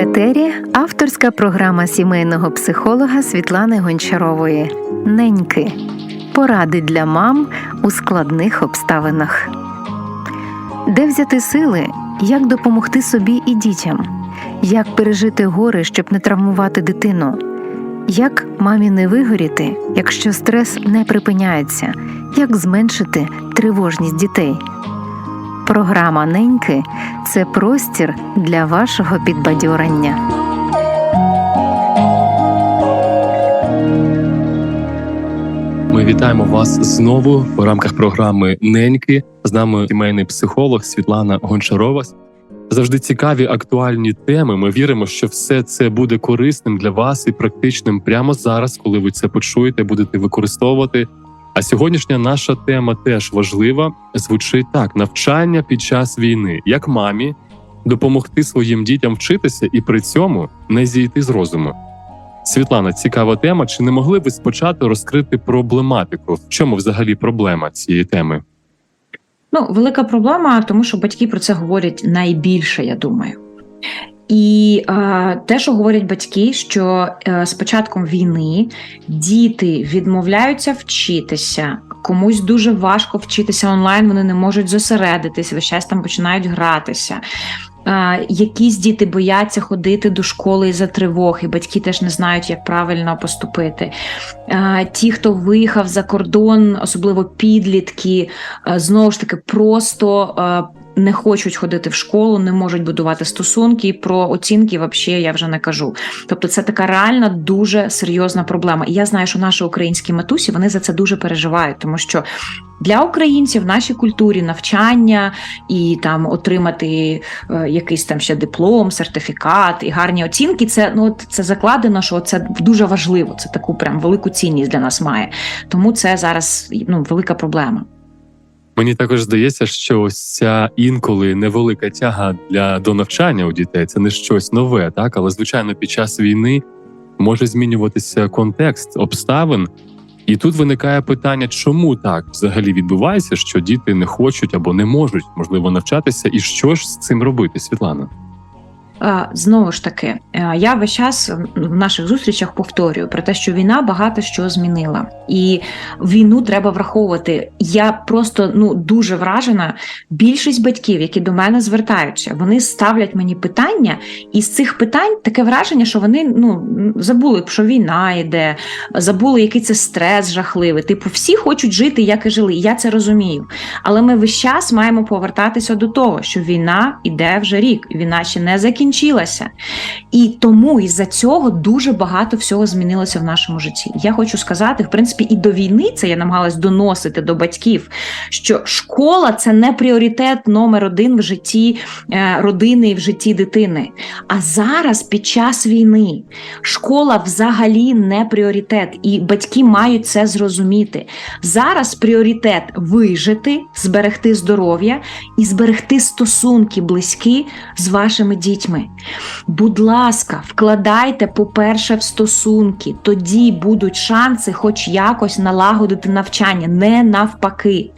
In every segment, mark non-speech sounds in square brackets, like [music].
Етері авторська програма сімейного психолога Світлани Гончарової Неньки. Поради для мам у складних обставинах. Де взяти сили, як допомогти собі і дітям, як пережити горе, щоб не травмувати дитину, як мамі не вигоріти, якщо стрес не припиняється, як зменшити тривожність дітей. Програма Неньки це простір для вашого підбадьорення. Ми вітаємо вас знову в рамках програми Неньки. З нами сімейний психолог Світлана Гончарова. Завжди цікаві актуальні теми. Ми віримо, що все це буде корисним для вас і практичним прямо зараз, коли ви це почуєте, будете використовувати. А сьогоднішня наша тема теж важлива. Звучить так: навчання під час війни, як мамі допомогти своїм дітям вчитися і при цьому не зійти з розуму. Світлана, цікава тема. Чи не могли ви спочатку розкрити проблематику? В чому взагалі проблема цієї теми? Ну, велика проблема, тому що батьки про це говорять найбільше, я думаю. І е, те, що говорять батьки, що е, з початком війни діти відмовляються вчитися, комусь дуже важко вчитися онлайн, вони не можуть зосередитись, весь час там починають гратися. Е, якісь діти бояться ходити до школи із-за тривог, і батьки теж не знають, як правильно поступити. Ті, хто виїхав за кордон, особливо підлітки, знову ж таки, просто. Не хочуть ходити в школу, не можуть будувати стосунки. Про оцінки взагалі я вже не кажу. Тобто, це така реальна дуже серйозна проблема. І я знаю, що наші українські матусі вони за це дуже переживають, тому що для українців в нашій культурі навчання і там отримати е, якийсь там ще диплом, сертифікат і гарні оцінки. Це ну от це закладено, що це дуже важливо. Це таку прям велику цінність для нас має. Тому це зараз ну велика проблема. Мені також здається, що ось ця інколи невелика тяга для до навчання у дітей це не щось нове, так але звичайно, під час війни може змінюватися контекст обставин. І тут виникає питання, чому так взагалі відбувається, що діти не хочуть або не можуть можливо навчатися, і що ж з цим робити, Світлана? Е, Знову ж таки, е, я весь час в наших зустрічах повторюю про те, що війна багато що змінила, і війну треба враховувати. Я просто ну дуже вражена. Більшість батьків, які до мене звертаються, вони ставлять мені питання, і з цих питань таке враження, що вони ну забули, що війна йде, забули, який це стрес жахливий. Типу, всі хочуть жити, як і жили. Я це розумію. Але ми весь час маємо повертатися до того, що війна йде вже рік, війна ще не закінчилася. І тому із-за цього дуже багато всього змінилося в нашому житті. Я хочу сказати, в принципі, і до війни це я намагалась доносити до батьків, що школа це не пріоритет номер один в житті е, родини і в житті дитини. А зараз, під час війни, школа взагалі не пріоритет, і батьки мають це зрозуміти. Зараз пріоритет вижити, зберегти здоров'я і зберегти стосунки близькі з вашими дітьми. Будь ласка, вкладайте, по-перше, в стосунки, тоді будуть шанси, хоч якось налагодити навчання, не навпаки.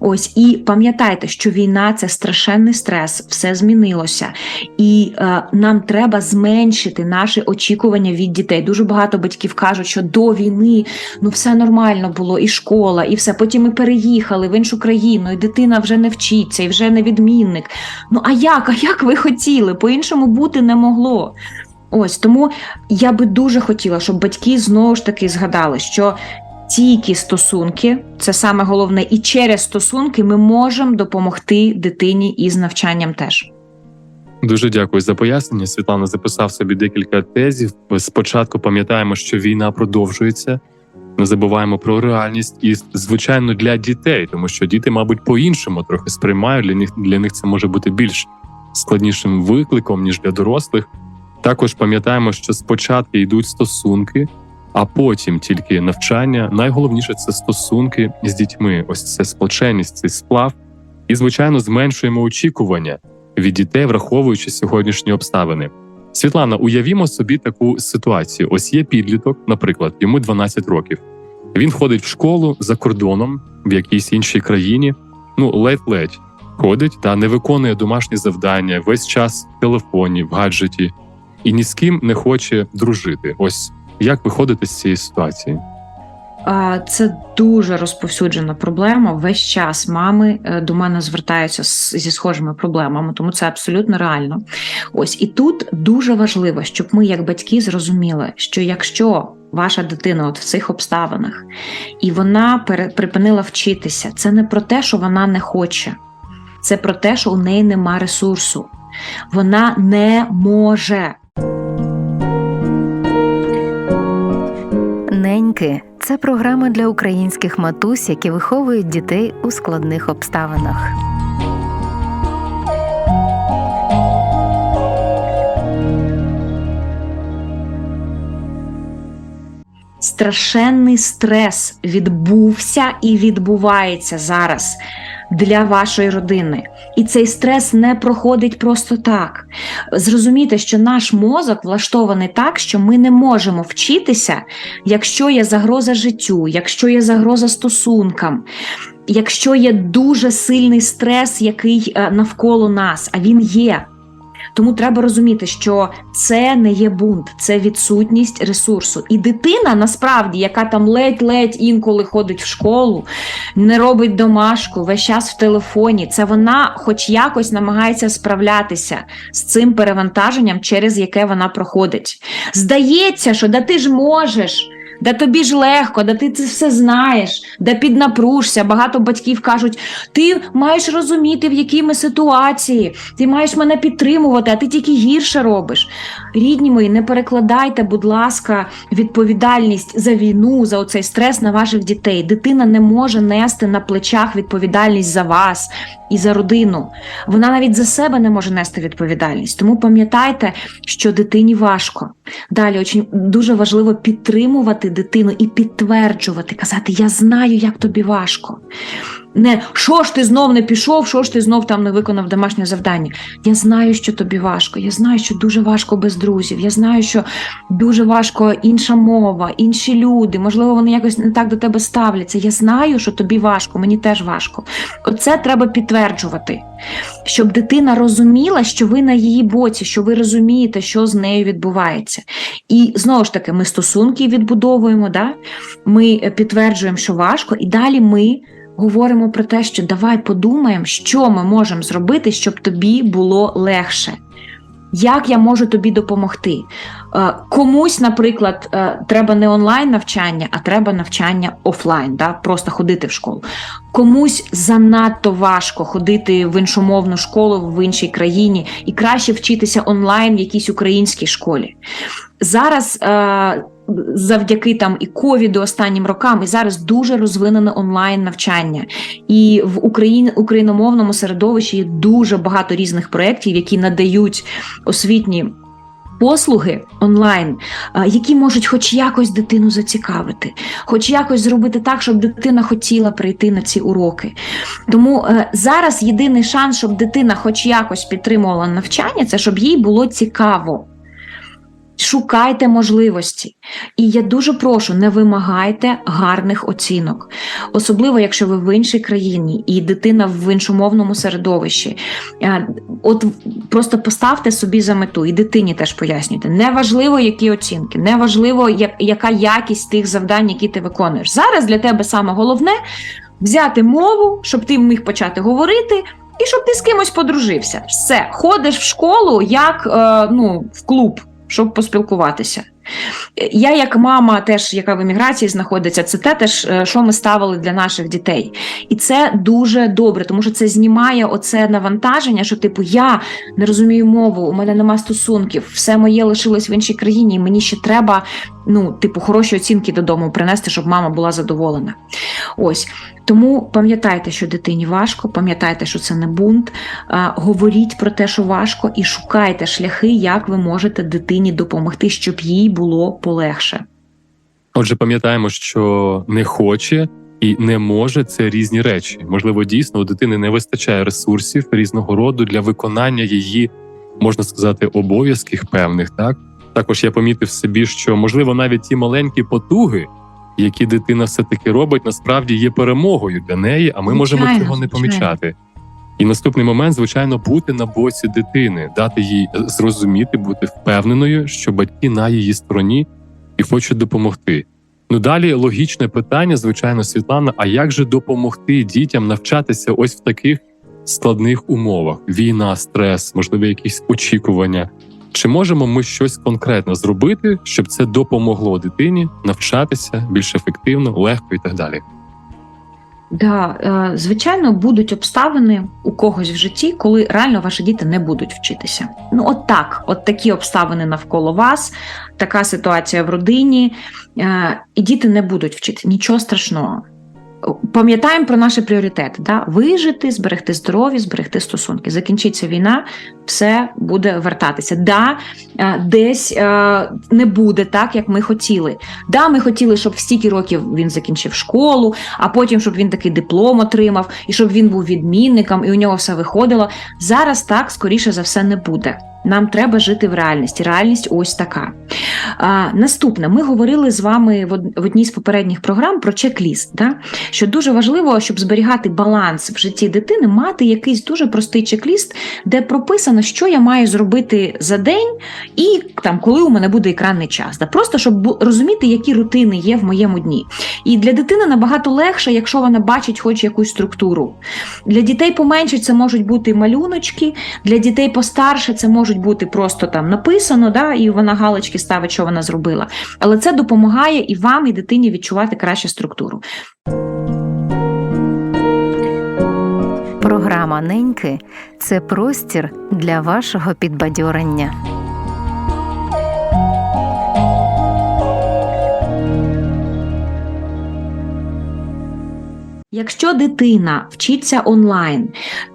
Ось і пам'ятайте, що війна це страшенний стрес, все змінилося, і е, нам треба зменшити наші очікування від дітей. Дуже багато батьків кажуть, що до війни ну все нормально було, і школа, і все. Потім ми переїхали в іншу країну, і дитина вже не вчиться, і вже не відмінник. Ну а як? А як ви хотіли? По-іншому бути не могло. Ось тому я би дуже хотіла, щоб батьки знову ж таки згадали, що тільки стосунки, це саме головне, і через стосунки ми можемо допомогти дитині із навчанням теж. Дуже дякую за пояснення. Світлана записав собі декілька тезів. Спочатку пам'ятаємо, що війна продовжується. Не забуваємо про реальність і, звичайно, для дітей, тому що діти, мабуть, по-іншому трохи сприймають. Для них для них це може бути більш складнішим викликом ніж для дорослих. Також пам'ятаємо, що спочатку йдуть стосунки, а потім тільки навчання. Найголовніше це стосунки з дітьми. Ось це сплоченість, цей сплав. І, звичайно, зменшуємо очікування від дітей, враховуючи сьогоднішні обставини. Світлана, уявімо собі таку ситуацію: ось є підліток, наприклад, йому 12 років. Він ходить в школу за кордоном в якійсь іншій країні. Ну, ледь-ледь ходить та не виконує домашні завдання весь час в телефоні, в гаджеті. і ні з ким не хоче дружити. Ось як виходити з цієї ситуації? Це дуже розповсюджена проблема. Весь час мами е, до мене звертаються зі схожими проблемами, тому це абсолютно реально. Ось і тут дуже важливо, щоб ми, як батьки, зрозуміли, що якщо ваша дитина от в цих обставинах і вона припинила вчитися, це не про те, що вона не хоче, це про те, що у неї нема ресурсу. Вона не може. Неньки це програма для українських матусь, які виховують дітей у складних обставинах. страшенний стрес відбувся і відбувається зараз для вашої родини. І цей стрес не проходить просто так. Зрозумійте, що наш мозок влаштований так, що ми не можемо вчитися, якщо є загроза життю, якщо є загроза стосункам. Якщо є дуже сильний стрес, який е, навколо нас, а він є. Тому треба розуміти, що це не є бунт, це відсутність ресурсу. І дитина, насправді, яка там ледь-ледь інколи ходить в школу, не робить домашку, весь час в телефоні, це вона, хоч якось, намагається справлятися з цим перевантаженням, через яке вона проходить. Здається, що да ти ж можеш. Да тобі ж легко, да ти це все знаєш, да піднапружся. Багато батьків кажуть: ти маєш розуміти, в якій ми ситуації, ти маєш мене підтримувати, а ти тільки гірше робиш. Рідні мої, не перекладайте, будь ласка, відповідальність за війну, за оцей стрес на ваших дітей. Дитина не може нести на плечах відповідальність за вас і за родину. Вона навіть за себе не може нести відповідальність. Тому пам'ятайте, що дитині важко. Далі дуже важливо підтримувати дитину і підтверджувати, казати: Я знаю, як тобі важко. Не що ж ти знов не пішов, що ж ти знов там не виконав домашнє завдання. Я знаю, що тобі важко. Я знаю, що дуже важко без друзів. Я знаю, що дуже важко інша мова, інші люди. Можливо, вони якось не так до тебе ставляться. Я знаю, що тобі важко, мені теж важко. Оце треба підтверджувати, щоб дитина розуміла, що ви на її боці, що ви розумієте, що з нею відбувається. І знову ж таки, ми стосунки відбудовуємо, да? ми е, підтверджуємо, що важко, і далі ми говоримо про те, що давай подумаємо, що ми можемо зробити, щоб тобі було легше. Як я можу тобі допомогти? Е, Комусь, наприклад, е, треба не онлайн навчання, а треба навчання офлайн, да? просто ходити в школу. Комусь занадто важко ходити в іншомовну школу в іншій країні і краще вчитися онлайн в якійсь українській школі. Зараз е, завдяки там і ковіду останнім рокам, і зараз дуже розвинене онлайн навчання. І в Україні україномовному середовищі є дуже багато різних проєктів, які надають освітні. Послуги онлайн, які можуть хоч якось дитину зацікавити, хоч якось зробити так, щоб дитина хотіла прийти на ці уроки. Тому е, зараз єдиний шанс, щоб дитина хоч якось підтримувала навчання, це щоб їй було цікаво. Шукайте можливості. І я дуже прошу, не вимагайте гарних оцінок. Особливо, якщо ви в іншій країні і дитина в іншомовному середовищі. Е, От просто поставте собі за мету, і дитині теж пояснюйте. Неважливо, які оцінки, неважливо, яка якість тих завдань, які ти виконуєш. Зараз для тебе саме головне взяти мову, щоб ти міг почати говорити. І щоб ти з кимось подружився. Все, ходиш в школу як е, ну, в клуб, щоб поспілкуватися. Я, як мама, теж яка в еміграції знаходиться, це те, теж, е, що ми ставили для наших дітей. І це дуже добре, тому що це знімає оце навантаження, що типу я не розумію мову, у мене нема стосунків, все моє лишилось в іншій країні, і мені ще треба ну, типу, хороші оцінки додому принести, щоб мама була задоволена. Ось тому пам'ятайте, що дитині важко, пам'ятайте, що це не бунт. Говоріть про те, що важко, і шукайте шляхи, як ви можете дитині допомогти, щоб їй було полегше. Отже, пам'ятаємо, що не хоче і не може це різні речі. Можливо, дійсно у дитини не вистачає ресурсів різного роду для виконання її, можна сказати, обов'язків певних. Так також я помітив собі, що можливо навіть ті маленькі потуги, які дитина все таки робить, насправді є перемогою для неї, а ми можемо цього не звичайно. помічати. І наступний момент, звичайно, бути на боці дитини, дати їй зрозуміти, бути впевненою, що батьки на її стороні і хочуть допомогти. Ну далі логічне питання, звичайно, Світлана: а як же допомогти дітям навчатися ось в таких складних умовах: війна, стрес, можливо, якісь очікування? Чи можемо ми щось конкретно зробити, щоб це допомогло дитині навчатися більш ефективно, легко і так далі? Да, е, звичайно, будуть обставини у когось в житті, коли реально ваші діти не будуть вчитися. Ну, от так, от такі обставини навколо вас, така ситуація в родині, е, і діти не будуть вчити. Нічого страшного. Пам'ятаємо про наші пріоритети: да? вижити, зберегти здоров'я, зберегти стосунки. Закінчиться війна, все буде вертатися. Да, е, десь е, не буде так, як ми хотіли. Да, ми хотіли, щоб в стільки років він закінчив школу, а потім, щоб він такий диплом отримав, і щоб він був відмінником, і у нього все виходило. Зараз так, скоріше за все, не буде. Нам треба жити в реальності. Реальність ось така. А, Наступне, ми говорили з вами в одній з попередніх програм про чек-ліст. Да? Що дуже важливо, щоб зберігати баланс в житті дитини, мати якийсь дуже простий чек-ліст, де прописано, що я маю зробити за день, і там, коли у мене буде екранний час. Да? Просто щоб розуміти, які рутини є в моєму дні. І для дитини набагато легше, якщо вона бачить хоч якусь структуру. Для дітей поменше це можуть бути малюночки, для дітей постарше це можуть бути просто там написано, да, і вона галочки ставить, що вона зробила. Але це допомагає і вам, і дитині відчувати краще структуру. Програма Неньки це простір для вашого підбадьорення. Якщо дитина вчиться онлайн,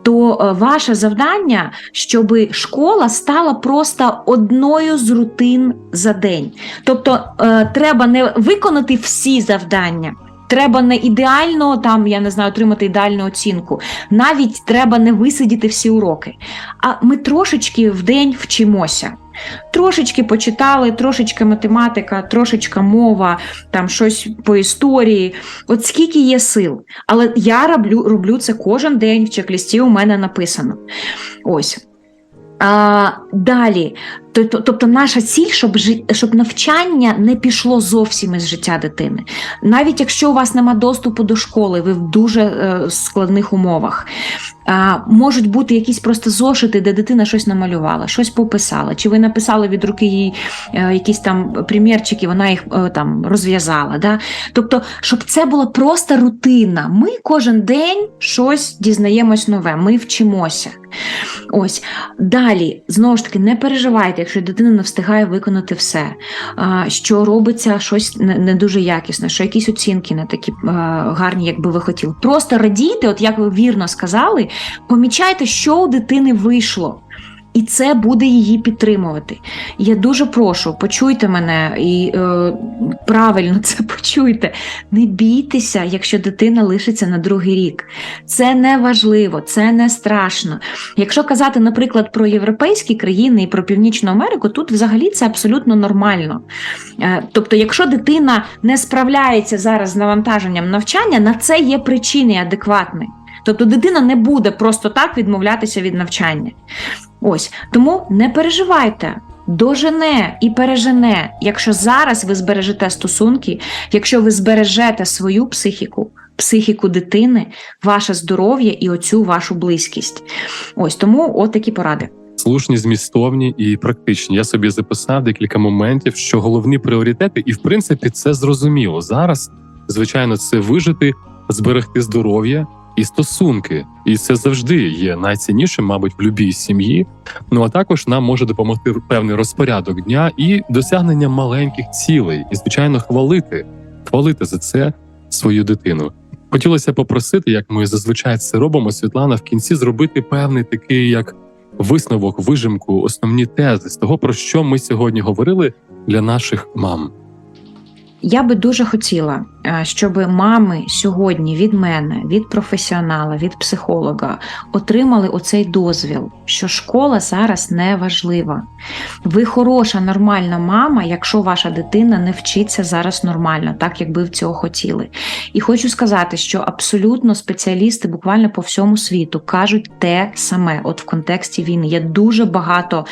то е, ваше завдання, щоб школа стала просто одною з рутин за день. Тобто е, треба не виконати всі завдання. Треба не ідеально там, я не знаю, отримати ідеальну оцінку. Навіть треба не висидіти всі уроки. А ми трошечки в день вчимося. Трошечки почитали, трошечки математика, трошечка мова, там щось по історії. От скільки є сил. Але я роблю, роблю це кожен день в чек-лісті у мене написано. Ось. А, далі, Тобто- тобто наша ціль, щоб, щоб навчання не пішло зовсім із життя дитини. Навіть якщо у вас нема доступу до школи, ви в дуже е, складних умовах. А, можуть бути якісь просто зошити, де дитина щось намалювала, щось пописала, чи ви написали від руки їй е, якісь там примірчики, вона їх е, там розв'язала. Да? Тобто, щоб це була просто рутина. Ми кожен день щось дізнаємось нове, ми вчимося. Ось далі, знову ж таки, не переживайте, якщо дитина не встигає виконати все, що робиться щось не, дуже якісне, що якісь оцінки не такі гарні, як би ви хотіли. Просто радійте, от як ви вірно сказали, помічайте, що у дитини вийшло. І це буде її підтримувати. Я дуже прошу, почуйте мене і е, правильно це [laughs] почуйте. Не бійтеся, якщо дитина лишиться на другий рік. Це не важливо, це не страшно. Якщо казати, наприклад, про європейські країни і про Північну Америку, тут взагалі це абсолютно нормально. Е, Тобто, якщо дитина не справляється зараз з навантаженням навчання, на це є причини адекватні. Тобто дитина не буде просто так відмовлятися від навчання. Ось тому не переживайте. Дожене і пережене, якщо зараз ви збережете стосунки, якщо ви збережете свою психіку, психіку дитини, ваше здоров'я і оцю вашу близькість. Ось тому от такі поради. Слушні, змістовні і практичні. Я собі записав декілька моментів, що головні пріоритети, і в принципі це зрозуміло. Зараз, звичайно, це вижити, зберегти здоров'я і стосунки. І це завжди є найціннішим, мабуть, в любій сім'ї. Ну а також нам може допомогти певний розпорядок дня і досягнення маленьких цілей, і звичайно, хвалити, хвалити за це свою дитину. Хотілося попросити, як ми зазвичай це робимо, Світлана, в кінці зробити певний такий як висновок, вижимку, основні тези з того, про що ми сьогодні говорили для наших мам. Я би дуже хотіла, щоб мами сьогодні від мене, від професіонала, від психолога отримали оцей дозвіл, що школа зараз не важлива. Ви хороша, нормальна мама, якщо ваша дитина не вчиться зараз нормально, так як би в цього хотіли. І хочу сказати, що абсолютно спеціалісти буквально по всьому світу кажуть те саме, от в контексті війни. Я дуже багато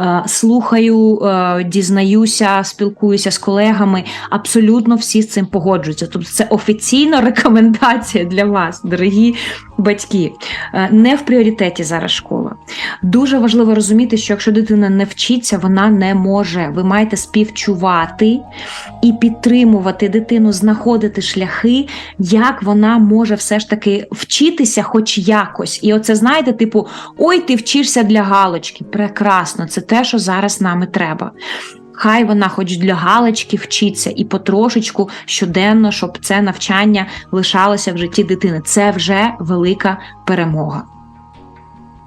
е, слухаю, е, дізнаюся, спілкуюся з колегами. Абсолютно всі з цим погоджуються. Тобто, це офіційна [laughs] рекомендація для вас, дорогі батьки. Е, не в пріоритеті зараз школа. Дуже важливо розуміти, що якщо дитина не вчиться, вона не може. Ви маєте співчувати і підтримувати дитину, знаходити шляхи, як вона може все ж таки вчитися, хоч якось. І оце знаєте, типу, ой, ти вчишся для галочки. Прекрасно, це те, що зараз нам і треба. Хай вона, хоч для галочки, вчиться і потрошечку щоденно, щоб це навчання лишалося в житті дитини. Це вже велика перемога.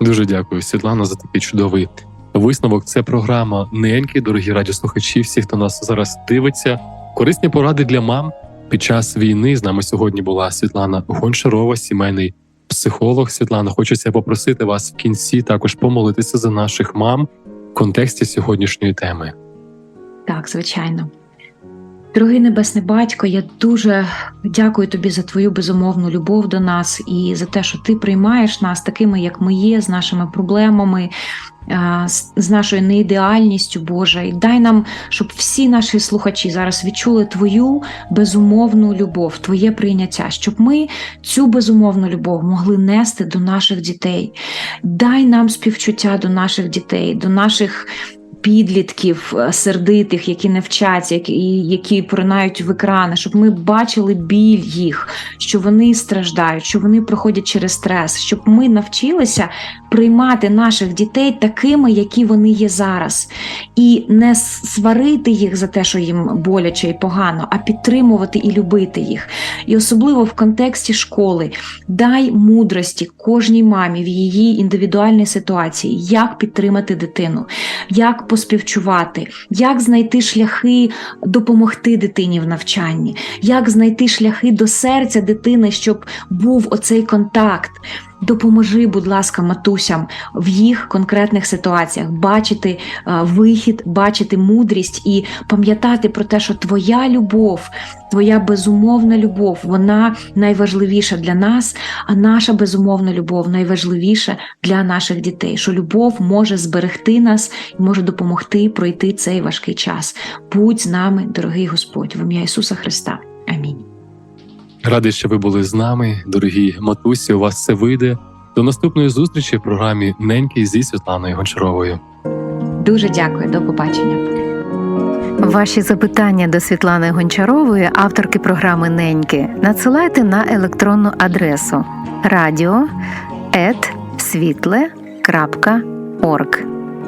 Дуже дякую, Світлана, за такий чудовий висновок. Це програма Неньки, дорогі радіослухачі, всі, хто нас зараз дивиться. Корисні поради для мам під час війни. З нами сьогодні була Світлана Гончарова, сімейний психолог. Світлана, хочеться попросити вас в кінці також помолитися за наших мам в контексті сьогоднішньої теми. Так, звичайно. Дорогий небесний батько, я дуже дякую тобі за твою безумовну любов до нас і за те, що ти приймаєш нас такими, як ми є, з нашими проблемами, з- з нашою неідеальністю, Боже. І дай нам, щоб всі наші слухачі зараз відчули твою безумовну любов, твоє прийняття, щоб ми цю безумовну любов могли нести до наших дітей. Дай нам співчуття до наших дітей, до наших підлітків е, сердитих, які не вчаться, які, які поринають в екрани, щоб ми бачили біль їх, що вони страждають, що вони проходять через стрес, щоб ми навчилися приймати наших дітей такими, які вони є зараз, і не сварити їх за те, що їм боляче і погано, а підтримувати і любити їх. І особливо в контексті школи дай мудрості кожній мамі в її індивідуальній ситуації, як підтримати дитину, як поспівчувати, як знайти шляхи допомогти дитині в навчанні, як знайти шляхи до серця дитини, щоб був оцей контакт. Допоможи, будь ласка, матусям в їх конкретних ситуаціях бачити е, вихід, бачити мудрість і пам'ятати про те, що твоя любов, твоя безумовна любов, вона найважливіша для нас, а наша безумовна любов найважливіша для наших дітей. Що любов може зберегти нас і може допомогти пройти цей важкий час. Будь з нами, дорогий Господь, в ім'я Ісуса Христа. Амінь. Радий, що ви були з нами, дорогі матусі. У вас все вийде. До наступної зустрічі в програмі Неньки зі Світланою Гончаровою. Дуже дякую, до побачення. Ваші запитання до Світлани Гончарової, авторки програми Неньки, надсилайте на електронну адресу radio.світле.орг